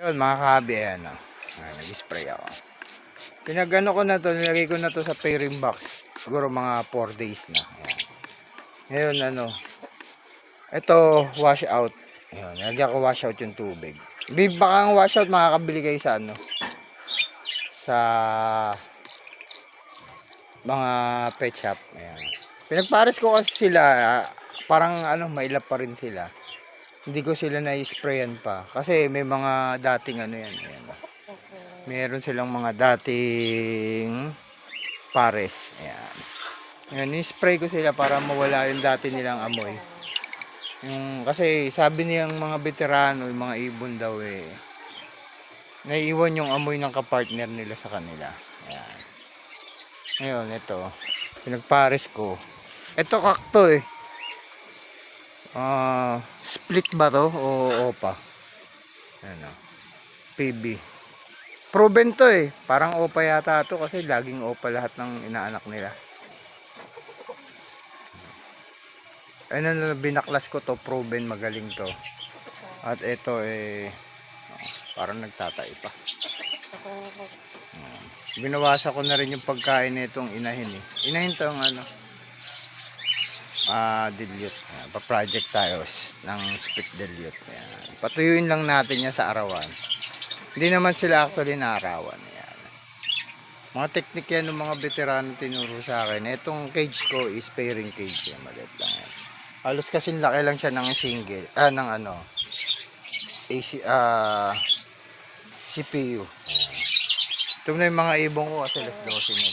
Yun, mga kahabi, ayan o. Ayan, nag-spray ako. Pinagano ko na to, nilagay ko na to sa pairing box. Siguro mga 4 days na. Ayan. Ngayon, ano, ito, wash out. Ayan, nilagyan ko wash out yung tubig. Di baka ang wash out, makakabili kayo sa ano, sa mga pet shop. Ayan. Pinagpares ko kasi sila, ah, parang ano, mailap pa rin sila. Hindi ko sila na-sprayan pa. Kasi may mga dating ano yan. Ayan. Meron silang mga dating pares. Ayan. Ayan, ni-spray ko sila para mawala yung dati nilang amoy. Yung, kasi sabi niyang mga veterano, yung mga ibon daw eh, naiiwan yung amoy ng kapartner nila sa kanila. Ayan. Ngayon, ito, pinagpares ko. Ito kakto eh. Ah, split ba to o opa? Ano? PB. Proven to eh. Parang opa yata to kasi laging opa lahat ng inaanak nila. Ano na binaklas ko to, proven magaling to. At ito eh parang nagtatay pa. Ayan. Binawasa ko na rin yung pagkain nitong inahin eh. Inahin to ang ano. Ah, dilute. Ayan, Pa-project tayo ng split dilute. Ayan. Patuyuin lang natin yan sa arawan. Hindi naman sila actually naarawan. Ayan. Mga technique yan ng mga veterano tinuro sa akin. Itong cage ko is pairing cage. Yan, maliit lang yan. Halos kasing laki lang siya ng single. Ah, ng ano. AC, ah, CPU. Ayan. Ito na yung mga ibong ko kasi alas 12 na.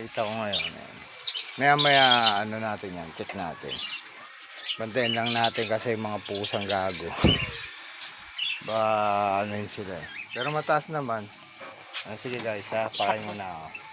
Kita ko ngayon. Ayan. Maya maya ano natin yan, check natin. Bantayan lang natin kasi yung mga pusang gago. ba ano yun sila eh. Pero mataas naman. Ah, sige guys ha, pakain mo na ako.